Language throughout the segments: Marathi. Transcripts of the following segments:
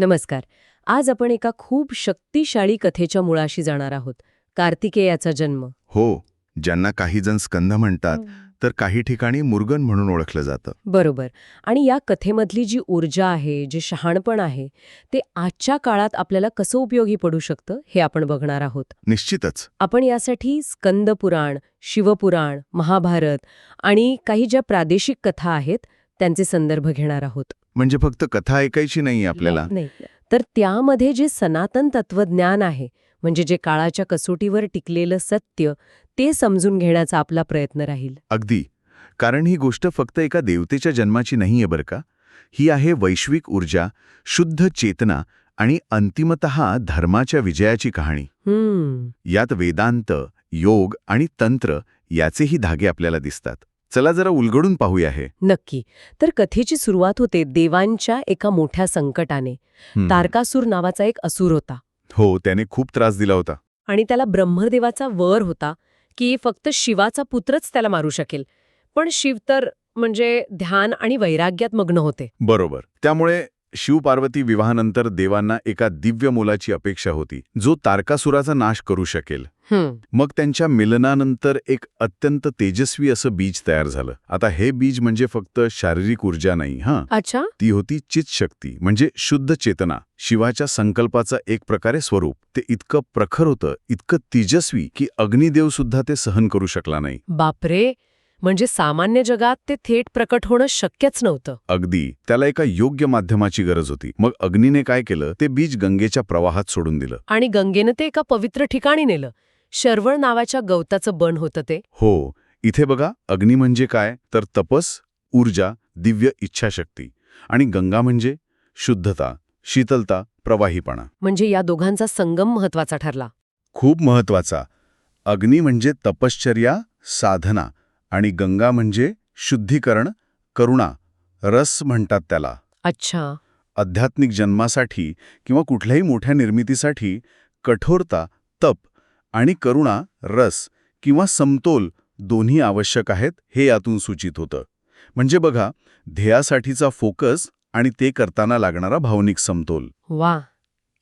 नमस्कार. आज आपण एका खूप शक्तिशाळी कथेच्या मुळाशी जाणार आहोत. कार्तिकेयाचा जन्म. हो ज्यांना काही जण स्कंद म्हणतात तर काही ठिकाणी मुर्गन म्हणून ओळखलं जातं. बरोबर. आणि या कथेमधली जी ऊर्जा आहे जे शहाणपण आहे ते आजच्या काळात आपल्याला कसं उपयोगी पडू शकतं हे आपण बघणार आहोत. निश्चितच. आपण यासाठी स्कंद पुराण शिवपुराण महाभारत आणि काही ज्या प्रादेशिक कथा आहेत त्यांचे संदर्भ घेणार आहोत. म्हणजे फक्त कथा ऐकायची नाही आपल्याला? नाही तर त्यामध्ये जे सनातन तत्वज्ञान आहे म्हणजे जे काळाच्या कसोटीवर टिकलेलं सत्य ते समजून घेण्याचा आपला प्रयत्न राहील. अगदी. कारण ही गोष्ट फक्त एका देवतेच्या जन्माची नाहीये बरं का? ही आहे वैश्विक ऊर्जा शुद्ध चेतना आणि अंतिमतः धर्माच्या विजयाची कहाणी. यात वेदांत योग आणि तंत्र याचेही धागे आपल्याला दिसतात. चला जरा उलगडून पाहूया हे. नक्की. तर कथेची सुरुवात होते देवांच्या एका मोठ्या संकटाने. तारकासूर नावाचा एक असुर होता. हो त्याने खूप त्रास दिला होता. आणि त्याला ब्रह्मदेवाचा वर होता की फक्त शिवाचा पुत्रच त्याला मारू शकेल. पण शिव तर म्हणजे ध्यान आणि वैराग्यात मग्न होते. बरोबर. त्यामुळे शिवपार्वती विवाहानंतर देवांना एका दिव्य मुलाची अपेक्षा होती जो तारकासुराचा नाश करू शकेल. मग त्यांच्या मिलनानंतर एक अत्यंत तेजस्वी असं बीज तयार झालं. आता हे बीज म्हणजे फक्त शारीरिक ऊर्जा नाही हां. अच्छा. ती होती चितशक्ती म्हणजे शुद्ध चेतना. शिवाच्या संकल्पाचं एक प्रकारे स्वरूप. ते इतकं प्रखर होतं इतकं तेजस्वी की अग्निदेव सुद्धा ते सहन करू शकला नाही. बापरे! म्हणजे सामान्य जगात ते थेट प्रकट होणं शक्यच नव्हतं. अगदी. त्याला एका योग्य माध्यमाची गरज होती. मग अग्नीने काय केलं? ते बीज गंगेच्या प्रवाहात सोडून दिलं. आणि गंगेनं ते एका पवित्र ठिकाणी नेलं. शर्वळ नावाच्या गवताचं बन होतं ते. हो. इथे बघा अग्नी म्हणजे काय? तर तपस ऊर्जा दिव्य इच्छाशक्ती. आणि गंगा म्हणजे शुद्धता शीतलता प्रवाहीपणा. म्हणजे या दोघांचा संगम महत्त्वाचा ठरला. खूप महत्त्वाचा अग्नी म्हणजे तपश्चर्या साधना. आणि गंगा म्हणजे शुद्धीकरण करुणा रस म्हणतात त्याला. अच्छा. आध्यात्मिक जन्मासाठी किंवा कुठल्याही मोठ्या निर्मितीसाठी कठोरता तप आणि करुणा रस किंवा समतोल दोन्ही आवश्यक आहेत हे यातून सूचित होतं. म्हणजे बघा ध्येयासाठीचा फोकस आणि ते करताना लागणारा भावनिक समतोल. वा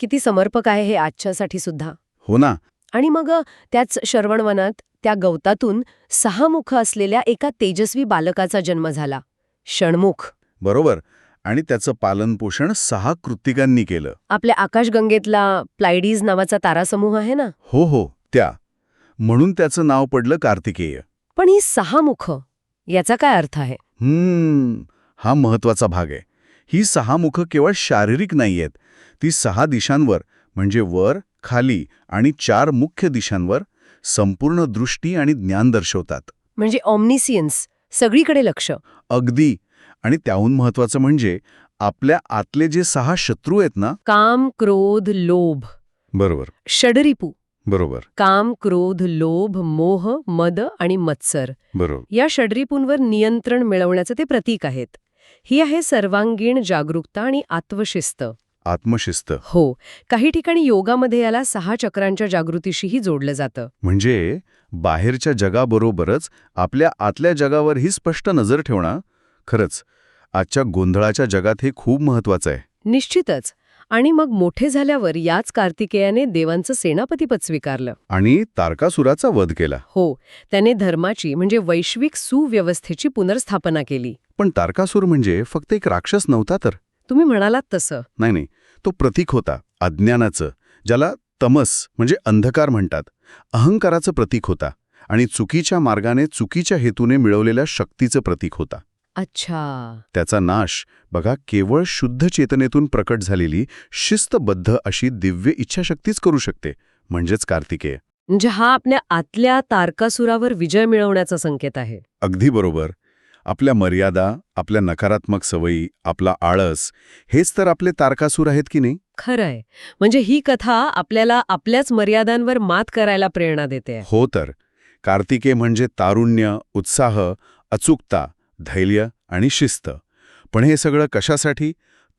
किती समर्पक आहे हे आजच्यासाठी सुद्धा. हो ना. आणि मग त्याच श्रवणवनात त्या गवतातून सहा मुख असलेल्या एका तेजस्वी बालकाचा जन्म झाला षण्मुख. बरोबर. आणि त्याचं पालनपोषण सहा कृतिकांनी केलं. आपल्या आकाशगंगेतला प्लायडीज नावाचा तारासमूह आहे ना? हो हो त्या. म्हणून त्याचं नाव पडलं कार्तिकेय. पण ही सहा मुख याचा काय अर्थ आहे? हम्म हा महत्त्वाचा भाग आहे. ही सहा मुखं केवळ शारीरिक नाहीयेत. ती सहा दिशांवर म्हणजे वर खाली आणि चार मुख्य दिशांवर संपूर्ण दृष्टी आणि ज्ञान दर्शवतात. म्हणजे ऑमनिसियन्स सगळीकडे लक्ष. अगदी. आणि त्याहून महत्वाचं म्हणजे आपल्या आतले जे सहा शत्रू आहेत ना काम क्रोध लोभ. बरोबर. षडरिपू. बरोबर. काम क्रोध लोभ मोह मद आणि मत्सर. बरोबर. या षडरिपूंवर नियंत्रण मिळवण्याचे ते प्रतीक आहेत. ही आहे सर्वांगीण जागरूकता आणि आत्मशिस्त. आत्मशिस्त. हो काही ठिकाणी योगामध्ये याला सहा चक्रांच्या जागृतीशीही जोडलं जातं. म्हणजे बाहेरच्या जगाबरोबरच आपल्या आतल्या जगावरही स्पष्ट नजर ठेवणं? खरंच आजच्या गोंधळाच्या जगात हे खूप महत्वाचं आहे. निश्चितच. आणि मग मोठे झाल्यावर याच कार्तिकेयाने देवांचं सेनापतीपद स्वीकारलं. आणि तारकासुराचा वध केला. हो त्याने धर्माची म्हणजे वैश्विक सुव्यवस्थेची पुनर्स्थापना केली. पण तारकासूर म्हणजे फक्त एक राक्षस नव्हता तर? तुम्ही म्हणालात तसं. नाही नाही. तो प्रतीक होता अज्ञानाचं ज्याला तमस म्हणजे अंधकार म्हणतात. अहंकाराचं प्रतीक होता आणि चुकीच्या मार्गाने चुकीच्या हेतूने मिळवलेल्या शक्तीचं प्रतीक होता. अच्छा. त्याचा नाश बघा केवळ शुद्ध चेतनेतून प्रकट झालेली शिस्तबद्ध अशी दिव्य इच्छाशक्तीच करू शकते म्हणजेच कार्तिकेय. म्हणजे हा आपल्या आतल्या तारकासुरावर विजय मिळवण्याचा संकेत आहे. अगदी बरोबर. आपल्या मर्यादा आपल्या नकारात्मक सवयी आपला आळस हेच तर आपले तारकासूर आहेत की नाही? खरंय. म्हणजे ही कथा आपल्याला आपल्याच मर्यादांवर मात करायला प्रेरणा देते. हो तर. कार्तिके म्हणजे तारुण्य उत्साह अचूकता धैर्य आणि शिस्त. पण हे सगळं कशासाठी?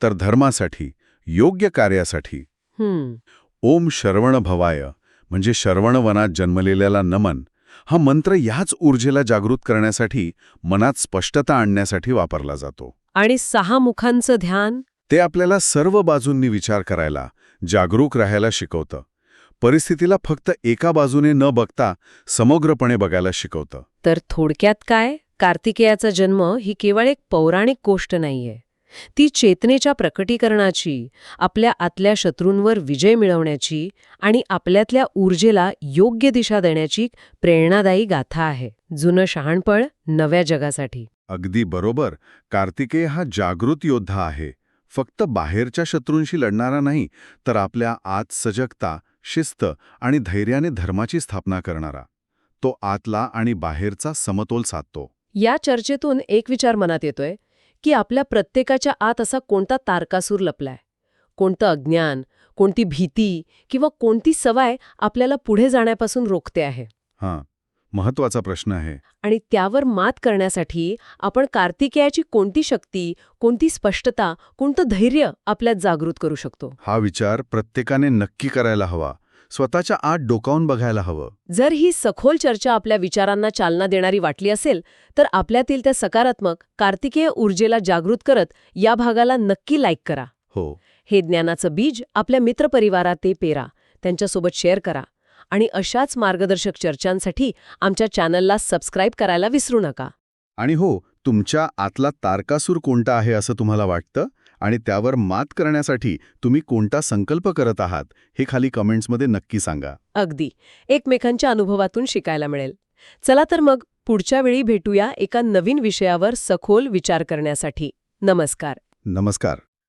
तर धर्मासाठी योग्य कार्यासाठी. ओम शरवण भवाय म्हणजे शरवणवनात जन्मलेल्याला नमन. हा मंत्र याच ऊर्जेला जागृत करण्यासाठी मनात स्पष्टता आणण्यासाठी वापरला जातो. आणि सहा मुखांचं ध्यान? ते आपल्याला सर्व बाजूंनी विचार करायला जागरूक राहायला शिकवतं. परिस्थितीला फक्त एका बाजूने न बघता समग्रपणे बघायला शिकवतं. तर थोडक्यात काय? कार्तिकेयाचा जन्म ही केवळ एक पौराणिक गोष्ट नाहीये. ती चेतनेच्या प्रकटीकरणाची आपल्या आतल्या शत्रूंवर विजय मिळवण्याची आणि आपल्यातल्या ऊर्जेला योग्य दिशा देण्याची प्रेरणादायी गाथा आहे जुनं शहाणपळ नव्या जगासाठी. अगदी बरोबर. कार्तिकेय हा जागृत योद्धा आहे. फक्त बाहेरच्या शत्रूंशी लढणारा नाही तर आपल्या आत सजगता शिस्त आणि धैर्याने धर्माची स्थापना करणारा. तो आतला आणि बाहेरचा समतोल साधतो. या चर्चेतून एक विचार मनात येतोय. की आपल्या प्रत्येकाच्या आत असा कोणता तारकासूर लपलाय? कोणतं अज्ञान कोणती भीती किंवा कोणती सवय आपल्याला पुढे जाण्यापासून रोखते आहे? हां महत्त्वाचा प्रश्न आहे. आणि त्यावर मात करण्यासाठी आपण कार्तिकेयाची कोणती शक्ती कोणती स्पष्टता कोणतं धैर्य आपल्यात जागृत करू शकतो? हा विचार प्रत्येकाने नक्की करायला हवा. स्वतःच्या आत डोकावून बघायला हवं. जर ही सखोल चर्चा आपल्या विचारांना चालना देणारी वाटली असेल तर आपल्यातील त्या सकारात्मक कार्तिकेय ऊर्जेला जागृत करत या भागाला नक्की लाईक करा. हो. हे ज्ञानाचं बीज आपल्या मित्रपरिवारात ते पेरा त्यांच्यासोबत शेअर करा आणि अशाच मार्गदर्शक चर्चांसाठी आमच्या चॅनलला सबस्क्राईब करायला विसरू नका. आणि हो तुमच्या आतला तारकासूर कोणता आहे असं तुम्हाला वाटतं? आणि त्यावर मात करण्यासाठी तुम्ही कोणता संकल्प करत आहात हे खाली कमेंट्समध्ये नक्की सांगा. अगदी. एकमेकांच्या अनुभवातून शिकायला मिळेल. चला तर मग पुढच्या वेळी भेटूया एका नवीन विषयावर सखोल विचार करण्यासाठी. नमस्कार. नमस्कार.